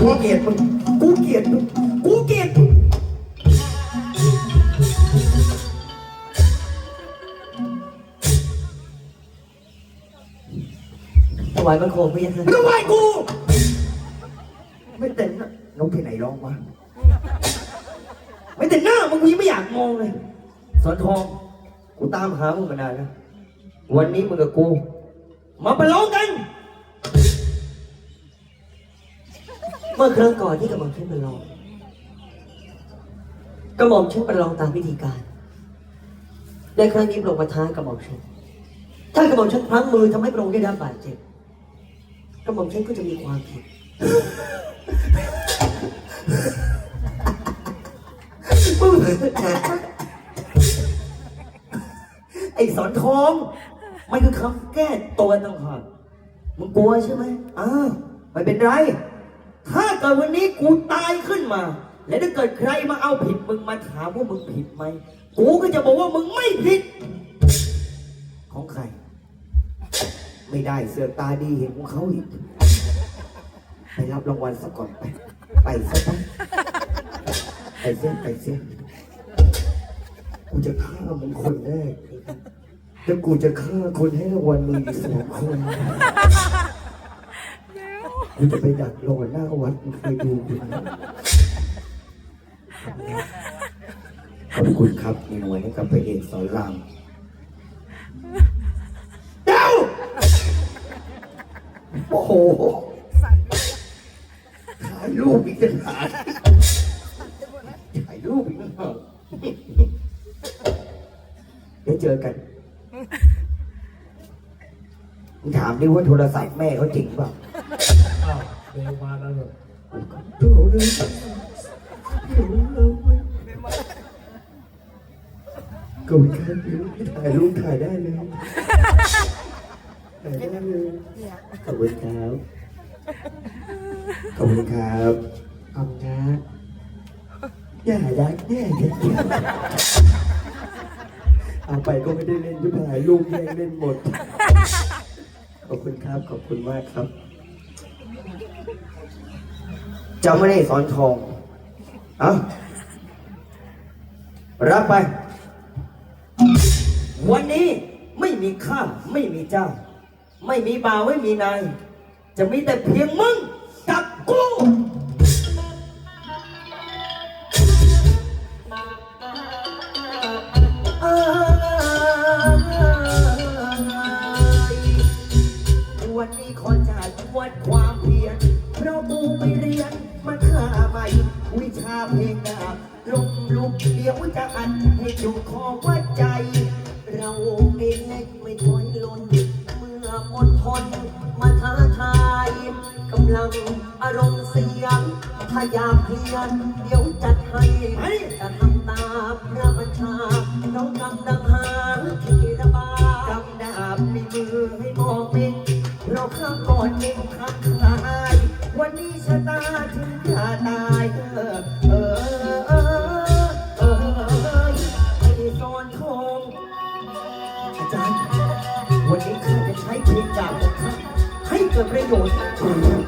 กูเกลียดมึงกูเกลียดมึงกูเกลียดมึงถวายบังคมพระยาค่ะมึงไหวกู ไม่เต็มนะน้องที่ไหนร้องวะไม่เต็มหน้ามึงกูยังไม่อยากมองเลยสอนทอง กูตามหามึงมานานแล้ววันนี้มึงกับกู มาประลองกัน มื่อครั้งก่อนที่กระหม่อมฉันประลองกระหม่อมฉันประลองตามวิธีการในครั้งนี้พระองค์มาท้ากระหม่อมฉันถ้ากระหม่อมฉันพลั้งมือทำให้พระองค์ได้รับบาดเจ็บกระหม่อมฉันก็จะมีความผิดไอ้สอนทองมันคือคำแก้ตัวต่างหากมึงกลัวใช่ไหมอ้าวไม่เป็นไร ถ้าเกิดวันนี้กูตายขึ้นมา และถ้าเกิดใครมาเอาผิดมึงมาถามว่ามึงผิดไหม กูก็จะบอกว่ามึงไม่ผิด ของใคร ไม่ได้เสือกตาดีเห็นของเขาอีก ไปรับรางวัลสักก่อนไป ไปซะไปไปเส้นไปเส้นกูจะฆ่ามันคนแรกแล้วกูจะฆ่าคนให้รางวัลมึงอีกสองคน กูจะไปดักรอหน้าวัดมึงเคยดูกูไหมขอบคุณครับหน่วยให้กับพระเอกสอนรามเด้าโอ้โหถ่ายรูปอีกต่างหากถ่ายรูปอีกต่างหากเดี๋ยวเจอกันถามดิว่าโทรศัพท์แม่เขาจริงเปล่าอ้าว เร็วมาแล้วเหรอโทรเลยโทรเลยก็มีการพิมถ่ายรูปถ่ายได้เลยถ่ายได้เลยขอบคุณครับ ขอบคุณครับขอบคุณครับอย่ารักแย่เด็ดเอาไปก็ไม่ได้เล่นยุถ่ายรูปแย่งเล่นหมด ขอบคุณครับ ขอบคุณมากครับ จำไม่ได้สอนทองเอารับไป วันนี้ไม่มีข้าไม่มีเจ้า ไม่มีบ่าวไม่มีนาย จะมีแต่เพียงมึงกับกูวันนี้ขอจ่ายวัดควา กูไปเรียนมาฆ่าใหม่วิชาเพลงดาบลงลุกเดี๋ยวจะอัดให้อยู่ขอวัดใจ เราเองไม่ถอยหล่นเมื่ออดทนมาท้าทายกำลังอารมณ์เสียงถ้าอยากเคลียรเดี๋ยวจัดให้จะทำตามพระบัญชาน้องกำลังหาที่ระบายกำดาบในมือให้ ช้เพลงจากของข้าให้เกิดประโยชน์